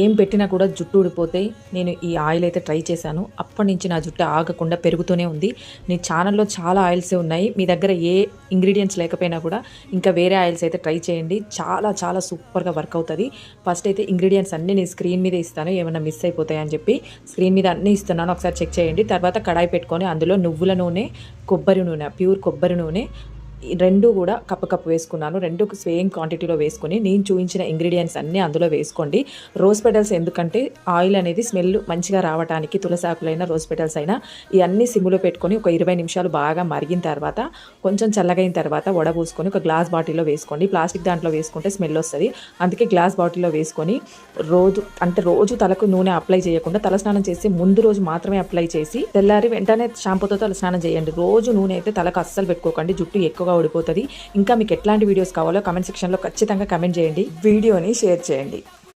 ఏం పెట్టినా కూడా జుట్టు ఊడిపోతే నేను ఈ ఆయిల్ అయితే ట్రై చేశాను. అప్పటి నుంచి నా జుట్టు ఆగకుండా పెరుగుతూనే ఉంది. నీ ఛానల్లో చాలా ఆయిల్సే ఉన్నాయి. మీ దగ్గర ఏ ఇంగ్రీడియంట్స్ లేకపోయినా కూడా ఇంకా వేరే ఆయిల్స్ అయితే ట్రై చేయండి. చాలా చాలా సూపర్గా వర్క్ అవుతుంది. ఫస్ట్ అయితే ఇంగ్రీడియంట్స్ అన్నీ నేను స్క్రీన్ మీద ఇస్తాను. ఏమైనా మిస్ అయిపోతాయని చెప్పి స్క్రీన్ మీద అన్నీ ఇస్తున్నాను. ఒకసారి చెక్ చేయండి. తర్వాత కడాయి పెట్టుకొని అందులో నువ్వుల నూనె కొబ్బరి నూనె ప్యూర్ కొబ్బరి నూనె రెండు కూడా కప్పు కప్పు వేసుకున్నాను. రెండు సేమ్ క్వాంటిటీలో వేసుకొని నేను చూపించిన ఇంగ్రీడియంట్స్ అన్నీ అందులో వేసుకోండి. రోజ్ పెటల్స్ ఎందుకంటే ఆయిల్ అనేది స్మెల్ మంచిగా రావడానికి తులసాకులైనా రోజ్ పెటల్స్ అయినా ఇవన్నీ సిమ్లో పెట్టుకొని ఒక ఇరవై నిమిషాలు బాగా మరిగిన తర్వాత కొంచెం చల్లగైన తర్వాత వడబూసుకొని ఒక గ్లాస్ బాటిల్లో వేసుకోండి. ప్లాస్టిక్ దాంట్లో వేసుకుంటే స్మెల్ వస్తుంది. అందుకే గ్లాస్ బాటిల్లో వేసుకొని రోజు అంటే రోజు తలకు నూనె అప్లై చేయకుండా తలస్నానం చేసి ముందు రోజు మాత్రమే అప్లై చేసి తెల్లారి వెంటనే షాంపూతో తలస్నానం చేయండి. రోజు నూనె అయితే తలకు అస్సలు పెట్టుకోకండి. జుట్టు ఎక్కువగా ఓడిపోతుంది. ఇంకా మీకు ఎట్లాంటి వీడియోస్ కావాలో కమెంట్ సెక్షన్లో ఖచ్చితంగా కమెంట్ చేయండి. వీడియోని షేర్ చేయండి.